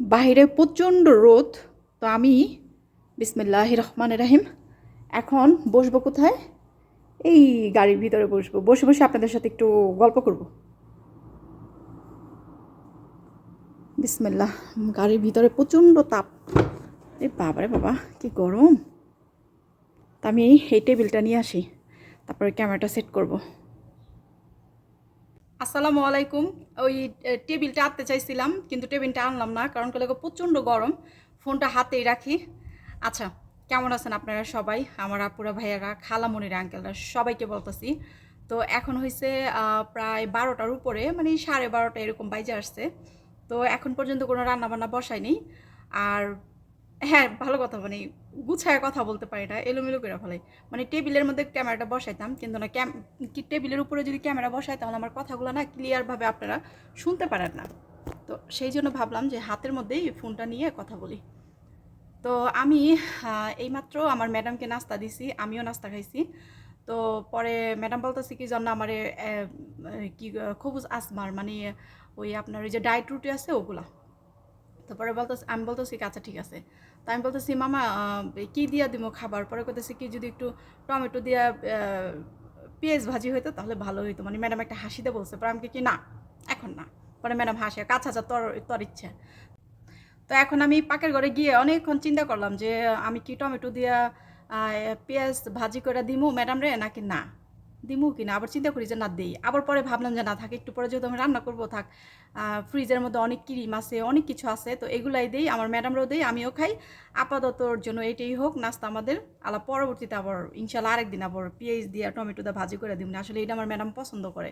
বাইরে প্রচণ্ড রোদ, তো আমি বিসমিল্লাহ রহমান রাহিম, এখন বসবো কোথায়? এই গাড়ির ভিতরে বসবো। বসে বসে আপনাদের সাথে একটু গল্প করব। বিসমিল্লাহ, গাড়ির ভিতরে প্রচণ্ড তাপ। এই বাবারে বাবা, কি গরম। তা আমি এই টেবিলটা নিয়ে আসি, তারপরে ক্যামেরাটা সেট করব। আসসালামু আলাইকুম। ওই টেবিলটা আনতে চাইছিলাম, কিন্তু টেবিলটা আনলাম না, কারণ কি লাগে প্রচণ্ড গরম, ফোনটা হাতেই রাখি। আচ্ছা কেমন আছেন আপনারা সবাই? আমার আপুরা ভাইয়ারা খালামণিরা আঙ্কেলরা, সবাইকে বলতেছি। তো এখন হয়েছে প্রায় বারোটার উপরে মানে সাড়ে বারোটা এরকম বাইজে আসছে। তো এখন পর্যন্ত কোনো রান্না বান্না বসায়নি। আর হ্যাঁ ভালো কথা মানে গুছায় কথা বলতে পারি না, এলোমেলো করে ফেলাই। মানে টেবিলের মধ্যে ক্যামেরাটা বসাইতাম, কিন্তু না ক্যাম টেবিলের উপরে যদি ক্যামেরা বসাই তাহলে আমার কথাগুলো না ক্লিয়ারভাবে আপনারা শুনতে পারেন না। তো সেই জন্য ভাবলাম যে হাতের মধ্যেই ফোনটা নিয়ে কথা বলি। তো আমি এইমাত্র আমার ম্যাডামকে নাস্তা দিছি, আমিও নাস্তা খাইছি। তো পরে ম্যাডাম বলতেছি কি জন্য আমার কি খুবুজ আসমার মানে ওই আপনার ওই যে ডায়েট রুটি আছে ওগুলা। তারপরে বলতেছি, আমি বলতেছি আচ্ছা ঠিক আছে। তো আমি বলতেছি, মামা কি দিয়া দিব খাবার? পরে করতেছি কি, যদি একটু টমেটো দিয়া পেঁয়াজ ভাজি হইতো তাহলে ভালো হইতো। মানে ম্যাডাম একটা হাসিতে বলছে। পরে আমাকে কি না, এখন না। পরে ম্যাডাম হাসে কাছা আচ্ছা তোর তোর ইচ্ছে। তো এখন আমি পাকের ঘরে গিয়ে অনেকক্ষণ চিন্তা করলাম যে, আমি কি টমেটো দিয়া পেঁয়াজ ভাজি করে দিমু ম্যাডাম রে নাকি না? দিমু কি না আবার চিন্তা করি যে, না, দেই। আবার পরে ভাবলাম যে, না, থাকে, একটু পরে যেহেতু আমি রান্না করব, থাক। ফ্রিজের মধ্যে অনেক ক্রিম আছে, অনেক কিছু আছে, তো এগুলাই দেই, আমার ম্যাডামরাও দেই, আমিও খাই। আপাততর জন্য এটাই হোক, নাস্তা আমাদের। আলা পরবর্তীতে আবার ইনশাল্লাহ আরেকদিন আবার পেঁয়াজ দিয়ে, টমেটো দিয়ে ভাজি করে দিব না আসলে এটা আমার ম্যাডাম পছন্দ করে।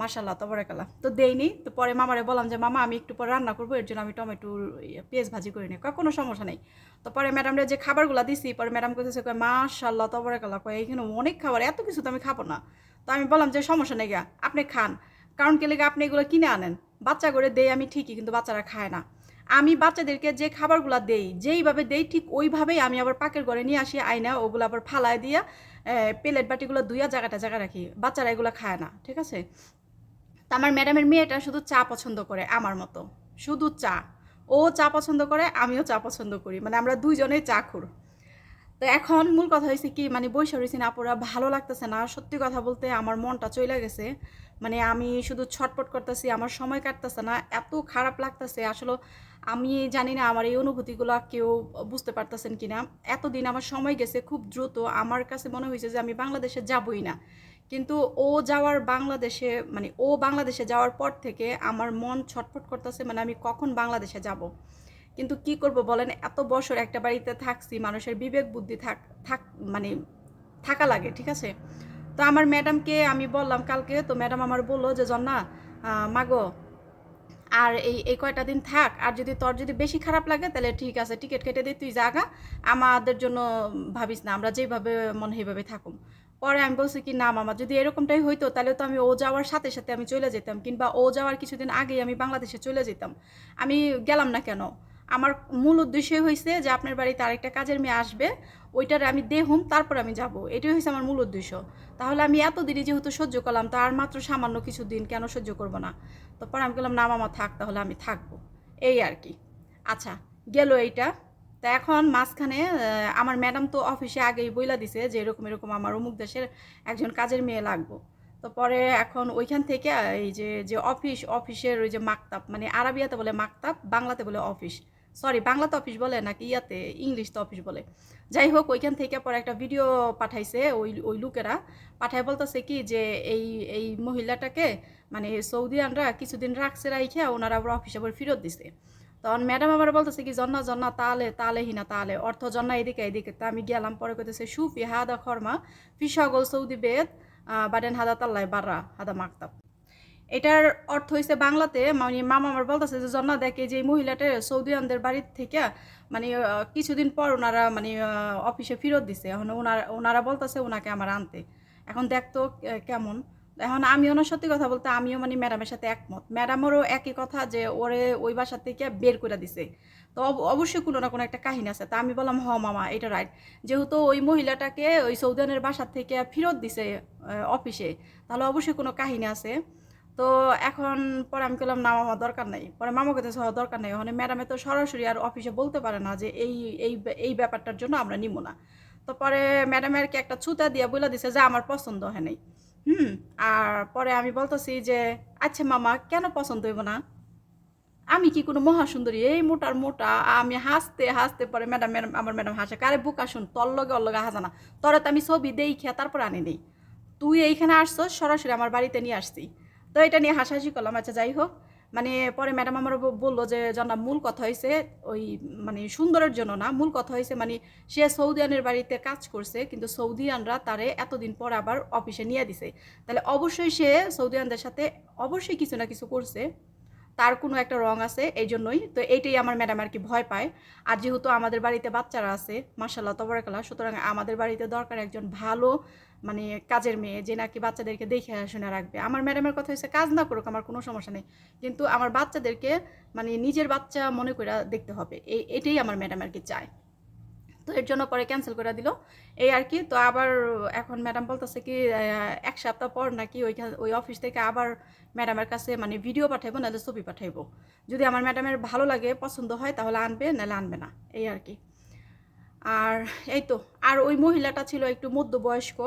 মার্শাল্লাহ তবরেকালা তো দেইনি, তো পরে মামারে বললাম যে, মামা, আমি একটু পরে রান্না করব, এর জন্য আমি টমেটো পেঁয়াজ ভাজি করে নিই কোনো সমস্যা নেই। তো পরে ম্যাডামরা যে খাবারগুলো দিছি, পরে ম্যাডাম কইতেছে, কয় মার্শাল্লাহ তবরেকালা কয়, এইখানে অনেক খাবার, এত কিছু তো আমি খাব না। তো আমি বললাম যে, সমস্যা নেই গা, আপনি খান। কারণ কে লেগে, আপনি এগুলো কিনে আনেন। বাচ্চা করে দেই আমি ঠিকই, কিন্তু বাচ্চারা খায় না। আমি বাচ্চাদেরকে যে খাবারগুলো দেই, যেইভাবে দেই, ঠিক ওইভাবেই আমি আবার পাকের ঘরে নিয়ে আসি, আইনা, ওগুলো আবার ফালায় দিয়া প্লেট বাটিগুলো দুইয়া জায়গাটা জায়গা রাখি। বাচ্চারা এগুলো খায় না, ঠিক আছে? তা আমার ম্যাডামের মেয়েটা শুধু চা পছন্দ করে আমার মতো। শুধু চা। ও চা পছন্দ করে, আমিও চা পছন্দ করি। মানে আমরা দুইজনেই চা খুর। তো এখন মূল কথা হয়েছে কি মানে বৈশা রয়েছি না আপুরা, ভালো লাগতেছে না। সত্যি কথা বলতে আমার মনটা চলে গেছে। মানে আমি শুধু ছটপট করতেছি, আমার সময় কাটতেছে না, এত খারাপ লাগতেছে। আসলে আমি জানি না আমার এই অনুভূতিগুলো কেউ বুঝতে পারতেছেন কি না এতদিন আমার সময় গেছে খুব দ্রুত। আমার কাছে মনে হয়েছে যে আমি বাংলাদেশে যাবই না। কিন্তু ও যাওয়ার বাংলাদেশে মানে ও বাংলাদেশে যাওয়ার পর থেকে আমার মন ছটফট করতেছে মানে আমি কখন বাংলাদেশে যাব? কিন্তু কি করব বলেন? এত বছর একটা বাড়িতে থাকছি, মানুষের বিবেক, বুদ্ধি থাক থাক মানে থাকা লাগে, ঠিক আছে? তো আমার ম্যাডামকে আমি বললাম কালকে, তো ম্যাডাম আমার বলল যে, জন্না মাগো আর এই এই কয়টা দিন থাক, আর যদি তোর যদি বেশি খারাপ লাগে, তাহলে ঠিক আছে, টিকিট কেটে দিই তুই জাগা আমাদের জন্য ভাবিস না, আমরা যেভাবে মনে সেইভাবে থাকুম। পরে আমি বলছি কি, না মামা, যদি এরকমটাই হইতো, তাহলে তো আমি ও যাওয়ার সাথে সাথে আমি চলে যেতাম কিংবা ও যাওয়ার কিছুদিন আগেই আমি বাংলাদেশে চলে যেতাম। আমি গেলাম না কেন? আমার মূল উদ্দেশ্যই হয়েছে যে আপনার বাড়িতে আরেকটা কাজের মেয়ে আসবে, ওইটার আমি দেহুম, তারপর আমি যাব। এটাই হয়েছে আমার মূল উদ্দেশ্য। তাহলে আমি এত দিনই যেহেতু সহ্য করলাম, তো আর মাত্র সামান্য কিছু দিন কেন সহ্য করব না? তো পরে আমি বললাম, না মামা, থাক, তাহলে আমি থাকব। এই আর কি। আচ্ছা গেল এইটা। তা এখন মাঝখানে আমার ম্যাডাম তো অফিসে আগেই বইলা দিছে যে এরকম এরকম আমার অমুক দেশের একজন কাজের মেয়ে লাগবো। তো পরে এখন ওইখান থেকে এই যে যে অফিস, অফিসের ওই যে মাকতাব মানে আরবিয়াতে বলে মাকতাব, বাংলাতে বলে অফিস। সরি, বাংলাতে অফিস বলে নাকি ইয়াতে ইংলিশ তো অফিস বলে। যাই হোক, ওইখান থেকে পরে একটা ভিডিও পাঠাইছে ওই ওই লোকেরা। পাঠায় বলতেছে কি যে এই এই মহিলাটাকে মানে সৌদি আনরা কিছুদিন রাখছে রাইখে, ওনারা আবার অফিসে আবার ফেরত দিছে। তখন ম্যাডাম আবার বলতেছে কি, জন্না জন্না, তালে তালে হিনা, তালে। অর্থ জন্না এদিকে এদিকে। তা আমি গেলাম, পরে কইতেছে, সুফি হাদা খরমা, ফি সকল সৌদি বেদ বাডেন হাদা তাল্লাই বাররা, হাদা মাকতাব। এটার অর্থ হয়েছে বাংলাতে মানে মামা আমার বলতেছে যে, জন্না দেখে যে মহিলাটা সৌদি সৌদিয়ানদের বাড়ির থেকে মানে কিছুদিন পর ওনারা মানে অফিসে ফেরত দিছে। এখন ওনারা ওনারা বলতেছে ওনাকে আমার আনতে। এখন দেখতো কেমন? এখন আমি ওনার সত্যি কথা বলতে, আমিও মানে ম্যাডামের সাথে একমত। ম্যাডামেরও একই কথা যে ওরে ওই বাসা থেকে বের করে দিছে। তো অব- অবশ্যই কোনো না কোনো একটা কাহিনী আছে। তা আমি বললাম, হ মামা, এটা রাইট যেহেতু ওই মহিলাটাকে ওই সৌদানের বাসার থেকে ফেরত দিছে অফিসে, তাহলে অবশ্যই কোনো কাহিনী আছে। তো এখন পরে আমি বললাম না মামা, দরকার নেই। পরে মামা কাছে হওয়া দরকার নেই। ওখানে ম্যাডামে তো সরাসরি আর অফিসে বলতে পারে না যে এই এই এই ব্যাপারটার জন্য আমরা নিব না। তো পরে ম্যাডামের কি একটা ছুতা দিয়ে বলে দিছে যে, আমার পছন্দ হয় নাই। হুম, আর পরে আমি বলতেছি যে আচ্ছা মামা, কেন পছন্দ হইব না? আমি কি কোনো মহাসুন্দরী? এই মোটার মোটা, আমি হাসতে হাসতে পরে ম্যাডাম ম্যাডাম, আমার ম্যাডাম হাসে, কারে বুকা শুন, তোর লগে ওর লগে হাসা না। তোরা তো আমি ছবি দেই খেয়ে তারপর আনি নেই। তুই এইখানে আসছো সরাসরি আমার বাড়িতে নিয়ে আসছি। তো এটা নিয়ে হাসাহাসি করলাম আচ্ছা যাই হোক। মানে পরে ম্যাডাম আমার বলল যে জানা মূল কথা হয়েছে ওই মানে সুন্দরের জন্য না, মূল কথা হয়েছে মানে সে সৌদিয়ানের বাড়িতে কাজ করছে, কিন্তু সৌদিয়ানরা তারে এতদিন পর আবার অফিসে নিয়ে দিছে। তাহলে অবশ্যই সে সৌদিয়ানদের সাথে অবশ্যই কিছু না কিছু করছে। তার কোনো একটা রং আছে এই জন্যই তো এইটাই আমার ম্যাডাম আর কি ভয় পায়। আর যেহেতু আমাদের বাড়িতে বাচ্চারা আছে মার্শাল্লাহ তবরাকাল্লাহ, সুতরাং আমাদের বাড়িতে দরকার একজন ভালো মানে কাজের মেয়ে যে নাকি বাচ্চাদেরকে দেখে শুনে রাখবে। আমার ম্যাডামের কথা হচ্ছে, কাজ না করুক আমার কোনো সমস্যা নেই। কিন্তু আমার বাচ্চাদেরকে মানে নিজের বাচ্চা মনে করে দেখতে হবে। এই, এটাই আমার ম্যাডাম আর কি চায়। তো এর জন্য পরে ক্যান্সেল করে দিল। এই আর কি, তো আবার এখন ম্যাডাম বলতেছে কি এক সপ্তাহ পর নাকি ওইখানে ওই অফিস থেকে আবার ম্যাডামের কাছে মানে ভিডিও পাঠাইবো, নাহলে ছবি পাঠাইবো। যদি আমার ম্যাডামের ভালো লাগে, পছন্দ হয়, তাহলে আনবে, নাহলে আনবে না। এই আর কি। আর এই তো, আর ওই মহিলাটা ছিল একটু মধ্যবয়স্ক।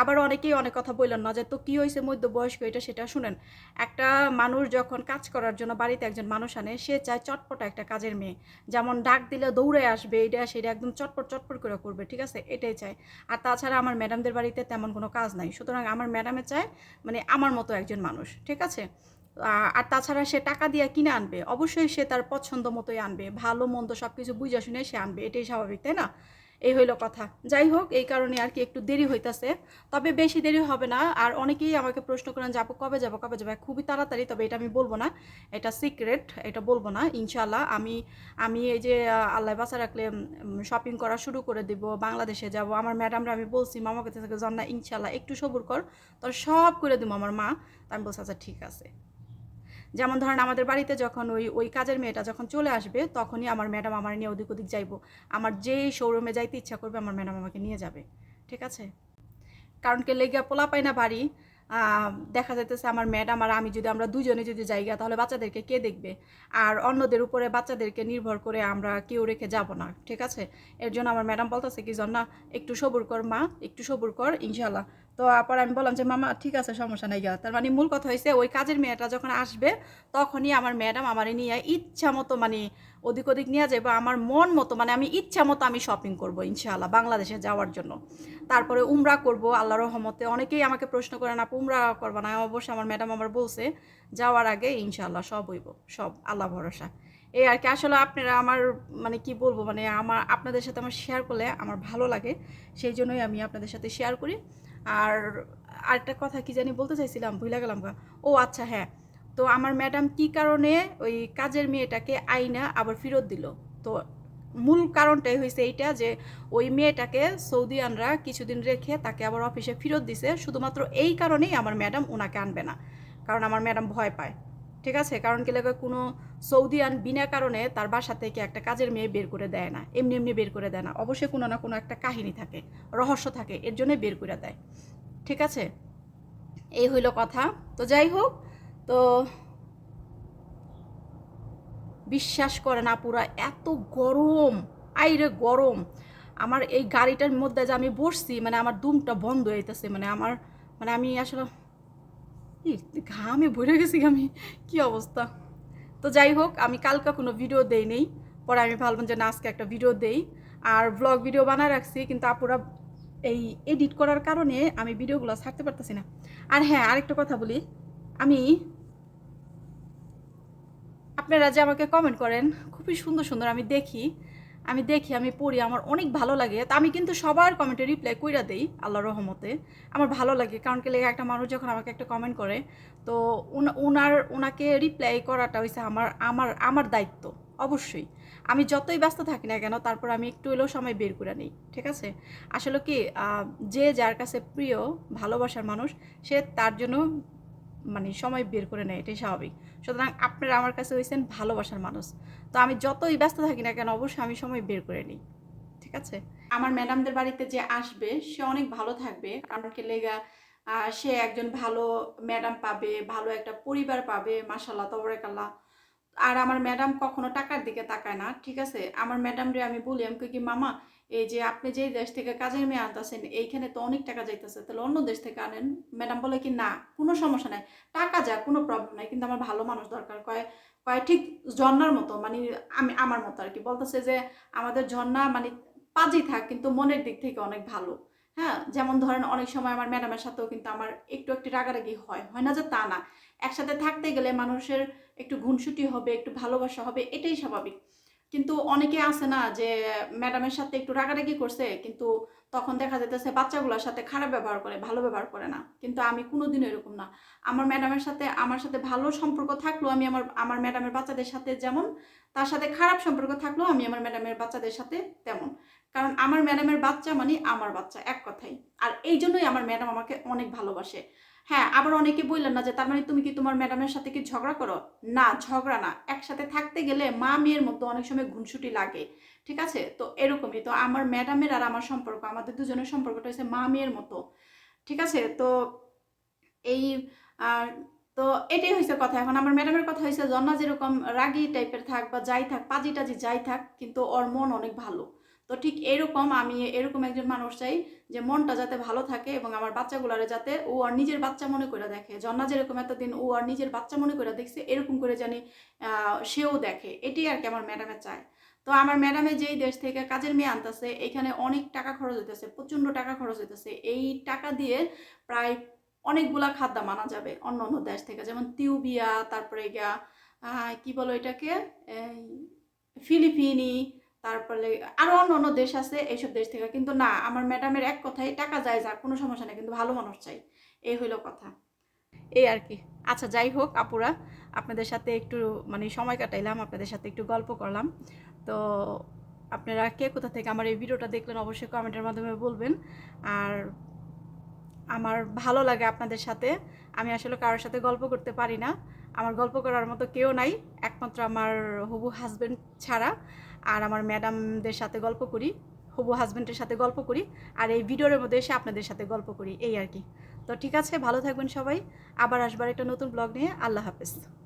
আবার অনেকেই অনেক কথা বললেন না যে, তো কী হয়েছে মধ্যবয়স্ক? এটা সেটা শুনেন। একটা মানুষ যখন কাজ করার জন্য বাড়িতে একজন মানুষ আনে, সে চায় চটপটা একটা কাজের মেয়ে। যেমন ডাক দিলে দৌড়ে আসবে, এটা সেটা একদম চটপট চটপট করে করবে, ঠিক আছে? এটাই চাই আর তাছাড়া আমার ম্যাডামদের বাড়িতে তেমন কোনো কাজ নাই। সুতরাং আমার ম্যাডামে চায় মানে আমার মতো একজন মানুষ, ঠিক আছে? আর তাছাড়া সে টাকা দিয়ে কিনে আনবে। অবশ্যই সে তার পছন্দ মতোই আনবে। ভালো, মন্দ সব কিছু বুঝে শুনে সে আনবে। এটাই স্বাভাবিক, তাই না? এই হইল কথা। যাই হোক, এই কারণে আর কি একটু দেরি হইতাছে। তবে বেশি দেরি হবে না। আর অনেকেই আমাকে প্রশ্ন করেন যাব কবে যাব কবে যাব? খুবই তাড়াতাড়ি, তবে এটা আমি বলব না। এটা সিক্রেট, এটা বলব না। ইনশাল্লাহ আমি আমি এই যে আল্লাহ বাসা রাখলে শপিং করা শুরু করে দিব, বাংলাদেশে যাব। আমার ম্যাডামরা, আমি বলছি মামাকে থেকে জন্না ইনশাল্লাহ একটু সবুর কর। তোর সব করে দিব আমার মা। আমি বলছি আচ্ছা ঠিক আছে। যেমন ধরেন আমাদের বাড়িতে যখন ওই ওই কাজের মেয়েটা যখন চলে আসবে, তখনই আমার ম্যাডাম আমার নিয়ে ওদিক ওদিক যাইবো। আমার যেই শোরুমে যাইতে ইচ্ছা করবে, আমার ম্যাডাম আমাকে নিয়ে যাবে। ঠিক আছে? কারণ কে লেগে পোলা পাই না বাড়ি দেখা যাইতেছে আমার ম্যাডাম আর আমি যদি আমরা দুজনে যদি জায়গা তাহলে বাচ্চাদেরকে কে দেখবে? আর অন্যদের উপরে বাচ্চাদেরকে নির্ভর করে আমরা কেউ রেখে যাব না। ঠিক আছে? এর জন্য আমার ম্যাডাম বলতেছে কি না একটু সবুর কর মা, একটু সবুর কর ইনশাল্লাহ তো আবার আমি বললাম যে, মামা, ঠিক আছে, সমস্যা নাই গা। তার মানে মূল কথা হয়েছে ওই কাজের মেয়েটা যখন আসবে, তখনই আমার ম্যাডাম আমার নিয়ে ইচ্ছা মতো মানে ওদিক ওদিক নিয়ে যাব আমার মন মতো মানে আমি ইচ্ছা মতো আমি শপিং করব ইনশাআল্লাহ বাংলাদেশে যাওয়ার জন্য। তারপরে উমরা করব আল্লাহ রহমতে। অনেকেই আমাকে প্রশ্ন করেন আপু, উমরা করবা না? অবশ্যই আমার ম্যাডাম আমার বলছে, যাওয়ার আগে ইনশাআল্লাহ সব হইব, সব আল্লাহ ভরসা। এই আর কি, আসলে আপনারা আমার মানে কি বলব মানে আমার, আপনাদের সাথে আমার শেয়ার করলে আমার ভালো লাগে, সেই জন্যই আমি আপনাদের সাথে শেয়ার করি। আর আরেকটা কথা কি জানি বলতে চাইছিলাম, ভুলে গেলাম। ও আচ্ছা হ্যাঁ। তো আমার ম্যাডাম কি কারণে ওই কাজের মেয়েটাকে আইনা আবার ফেরত দিল? তো মূল কারণটাই হয়েছে এইটা যে ওই মেয়েটাকে সৌদিয়ানরা কিছুদিন রেখে তাকে আবার অফিসে ফেরত দিছে। শুধুমাত্র এই কারণেই আমার ম্যাডাম ওনাকে আনবে না, কারণ আমার ম্যাডাম ভয় পায়। ঠিক আছে? কারণ কি লাগে কোনো সৌদি সৌদিয়ান বিনা কারণে তার বাসা থেকে একটা কাজের মেয়ে বের করে দেয় না। এমনি এমনি বের করে দেয় না। অবশ্যই কোনো না কোনো একটা কাহিনী থাকে, রহস্য থাকে, এর জন্যই বের করে দেয়। ঠিক আছে? এই হইল কথা। তো যাই হোক, তো বিশ্বাস করে না পুরা এত গরম। আইরে গরম। আমার এই গাড়িটার মধ্যে যে আমি বসছি মানে আমার দুমটা বন্ধ হইতেছে মানে আমার মানে আমি আসলে ঘামে ভরে গেছি আমি। কি অবস্থা? তো যাই হোক, আমি কালকে কোনো ভিডিও দেই নেই। পরে আমি ভাবলাম যে না, আজকে একটা ভিডিও দেই। আর ব্লগ ভিডিও বানায় রাখছি, কিন্তু আপুরা এই এডিট করার কারণে আমি ভিডিওগুলো ছাড়তে পারতেছি না। আর হ্যাঁ আরেকটা কথা বলি। আমি, আপনারা যে আমাকে কমেন্ট করেন, খুবই সুন্দর সুন্দর আমি দেখি। আমি দেখি, আমি পড়ি, আমার অনেক ভালো লাগে। তা আমি কিন্তু সবার কমেন্টে রিপ্লাই কইরা দেই, আল্লাহর রহমতে। আমার ভালো লাগে, কারণ কি লেগে একটা মানুষ যখন আমাকে একটা কমেন্ট করে, তো উনার ওনাকে রিপ্লাই করাটা হয়েছে আমার আমার আমার দায়িত্ব, অবশ্যই। আমি যতই ব্যস্ত থাকি না কেন, তারপর আমি একটু হলেও সময় বের করে নিই, ঠিক আছে? আসলে কি যে যার কাছে প্রিয়, ভালোবাসার মানুষ, সে তার জন্য মানে সময় বের করে নেয়, এটাই স্বাভাবিক। সুতরাং আপনারা আমার কাছে হয়েছেন ভালোবাসার মানুষ। তো আমি যতই ব্যস্ত থাকি না কেন অবশ্যই আমি সময় বের করে নিই। ঠিক আছে? আমার ম্যাডামদের বাড়িতে যে আসবে, সে অনেক ভালো থাকবে। কারণ কি লেগা সে একজন ভালো ম্যাডাম পাবে, ভালো একটা পরিবার পাবে মাসাল্লাহ তবরেকাল্লাহ। আর আমার ম্যাডাম কখনো টাকার দিকে তাকায় না, ঠিক আছে? আমার ম্যাডাম রে আমি বলি, আমি কি, মামা এই যে আপনি যেই দেশ থেকে কাজের মেয়ে আনতেছেন, এইখানে তো অনেক টাকা যাইতেছে। তাহলে অন্য দেশ থেকে আনেন? ম্যাডাম বলে কি, না, কোনো সমস্যা নাই। টাকা যা, কোনো প্রবলেম নাই। কিন্তু আমার ভালো মানুষ দরকার। কয় কয় ঠিক ঝর্ণার মতো মানে আমি, আমার মতো আর কি বলতেছে যে আমাদের ঝর্ণা মানে পাজি থাক, কিন্তু মনের দিক থেকে অনেক ভালো। হ্যাঁ যেমন ধরেন অনেক সময় আমার ম্যাডামের সাথেও কিন্তু আমার একটু একটু রাগারাগি হয়। হয় না যে তা না। একসাথে থাকতে গেলে মানুষের একটু ঘুনসুটি হবে, একটু ভালোবাসা হবে, এটাই স্বাভাবিক। কিন্তু অনেকে আছে না যে ম্যাডামের সাথে একটু রাগারাগি করছে, কিন্তু তখন দেখা যেতেছে বাচ্চাগুলোর সাথে খারাপ ব্যবহার করে, ভালো ব্যবহার করে না। কিন্তু আমি কোনোদিনও এরকম না। আমার ম্যাডামের সাথে, আমার সাথে ভালো সম্পর্ক থাকলেও আমি আমার আমার ম্যাডামের বাচ্চাদের সাথে যেমন, তার সাথে খারাপ সম্পর্ক থাকলেও আমি আমার ম্যাডামের বাচ্চাদের সাথে তেমন। কারণ আমার ম্যাডামের বাচ্চা মানে আমার বাচ্চা, এক কথাই আর এই জন্যই আমার ম্যাডাম আমাকে অনেক ভালোবাসে। হ্যাঁ আবার অনেকে বললেন না যে তার মানে তুমি কি তোমার ম্যাডামের সাথে কি ঝগড়া করো? না, ঝগড়া না। একসাথে থাকতে গেলে মা মেয়ের মধ্যে অনেক সময় ঘুনসুটি লাগে, ঠিক আছে? তো এরকমই। তো আমার ম্যাডামের আর আমার সম্পর্ক, আমাদের দুজনের সম্পর্কটা হচ্ছে মা মেয়ের মতো, ঠিক আছে? তো এই, আর তো এটাই হয়েছে কথা। এখন আমার ম্যাডামের কথা হয়েছে জন্না যেরকম রাগি টাইপের থাক বা যাই থাক পাজি টাজি যাই থাক, কিন্তু ওর মন অনেক ভালো। তো ঠিক এরকম আমি এরকম একজন মানুষ চাই যে মনটা যাতে ভালো থাকে এবং আমার বাচ্চাগুলারে যাতে ও আর নিজের বাচ্চা মনে করে দেখে। জন্না যেরকম এতদিন ও আর নিজের বাচ্চা মনে করে দেখছে, এরকম করে জানি সেও দেখে। এটাই আর কি আমার ম্যাডামে চায়। তো আমার ম্যাডামে যেই দেশ থেকে কাজের মেয়ে আনতেছে, এখানে অনেক টাকা খরচ হইতেছে, প্রচণ্ড টাকা খরচ হইতেছে। এই টাকা দিয়ে প্রায় অনেকগুলা খাদ্য মানা যাবে অন্য অন্য দেশ থেকে। যেমন তিউবিয়া, তারপরে গিয়া কি বলো এটাকে ফিলিপিনি তারপরে আরও অন্য অন্য দেশ আছে এইসব দেশ থেকে। কিন্তু না, আমার ম্যাডামের এক কথাই টাকা যায় যা কোনো সমস্যা নেই, কিন্তু ভালো মানুষ চাই। এই হইল কথা। এই আর কি। আচ্ছা যাই হোক, আপুরা, আপনাদের সাথে একটু মানে সময় কাটাইলাম, আপনাদের সাথে একটু গল্প করলাম। তো আপনারা কে কোথা থেকে আমার এই ভিডিওটা দেখলেন, অবশ্যই কমেন্টের মাধ্যমে বলবেন। আর আমার ভালো লাগে আপনাদের সাথে। আমি আসলে কারোর সাথে গল্প করতে পারি না। আমার গল্প করার মতো কেউ নাই, একমাত্র আমার হবু হাজবেন্ড ছাড়া। আর আমার ম্যাডামদের সাথে গল্প করি, হবু হাজব্যান্ডের সাথে গল্প করি, আর এই ভিডিওর মধ্যে এসে আপনাদের সাথে গল্প করি, এই আর কি। তো ঠিক আছে, ভালো থাকবেন সবাই। আবার আসবার একটা নতুন ব্লগ নিয়ে, আল্লাহ হাফেজ।